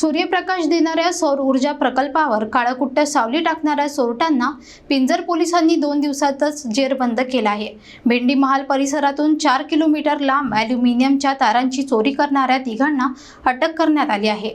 सूर्यप्रकाश देणाऱ्या सौर ऊर्जा प्रकल्पावर काळकुट्ट सावली टाकणाऱ्या चोरट्यांना पिंजर पोलिसांनी दोन दिवसातच जेरबंद केला आहे. भेंडी महाल परिसरातून चार किलोमीटर लांब ॲल्युमिनियमच्या तारांची चोरी करणाऱ्या तिघांना अटक करण्यात आली आहे.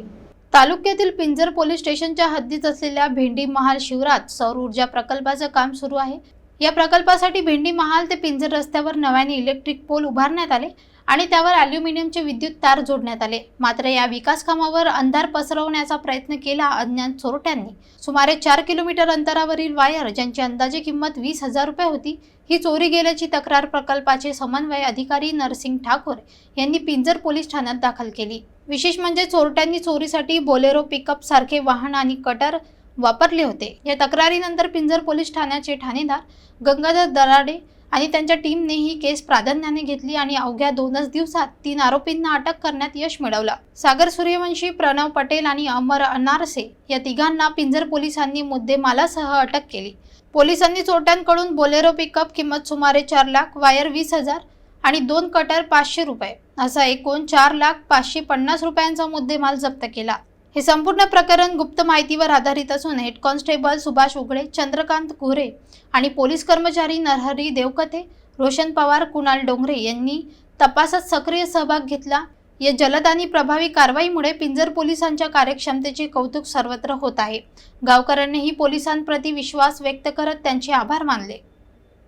तालुक्यातील पिंजर पोलीस स्टेशनच्या हद्दीत असलेल्या भेंडी महाल शिवरात सौर ऊर्जा प्रकल्पाचं काम सुरू आहे. या प्रकल्पासाठी भेंडी महाल ते पिंजर रस्त्यावर नव्याने इलेक्ट्रिक पोल उभारण्यात आले. आणि त्यावर अल्युमिनियमचे विद्युत तार जोडण्यात आले. मात्र या विकास कामावर अंधार पसरवण्याचा प्रयत्न केला अज्ञात चोरट्यांनी. सुमारे चार किलोमीटर अंतरावरील वायर ज्यांची अंदाजे किंमत वीस हजार रुपये होती ही चोरी गेल्याची तक्रार प्रकल्पाचे समन्वय अधिकारी नरसिंग ठाकूर यांनी पिंजर पोलीस ठाण्यात दाखल केली. विशेष म्हणजे चोरट्यांनी चोरीसाठी बोलेरो पिकअप सारखे वाहन आणि कटर वापरले होते. या तक्रारीनंतर पिंजर पोलीस ठाण्याचे ठाणेदार गंगाधर दराडे आणि त्यांच्या टीमने ही केस प्राधान्याने घेतली आणि अवघ्या दोनच दिवसात तीन आरोपींना अटक करण्यात यश मिळवलं. सागर सूर्यवंशी प्रणव पटेल आणि अमर अनारसे या तिघांना पिंजर पोलिसांनी मुद्देमालासह अटक केली. पोलिसांनी चोरट्यांकडून बोलेरो पिकअप किंमत सुमारे चार लाख वायर वीस हजार आणि दोन कटर पाचशे रुपये असा एकूण चार लाख पाचशे पन्नास रुपयांचा मुद्देमाल जप्त केला. हे संपूर्ण प्रकरण गुप्त माहितीवर आधारित असून हेड कॉन्स्टेबल सुभाष उघडे चंद्रकांत कुहरे आणि पोलीस कर्मचारी नरहरी देवकते रोशन पवार कुणाल डोंगरे यांनी तपासात सक्रिय सहभाग घेतला. या जलद आणि प्रभावी कारवाईमुळे पिंजर पोलिसांच्या कार्यक्षमतेचे कौतुक सर्वत्र होत आहे. गावकऱ्यांनीही पोलिसांप्रती विश्वास व्यक्त करत त्यांचे आभार मानले.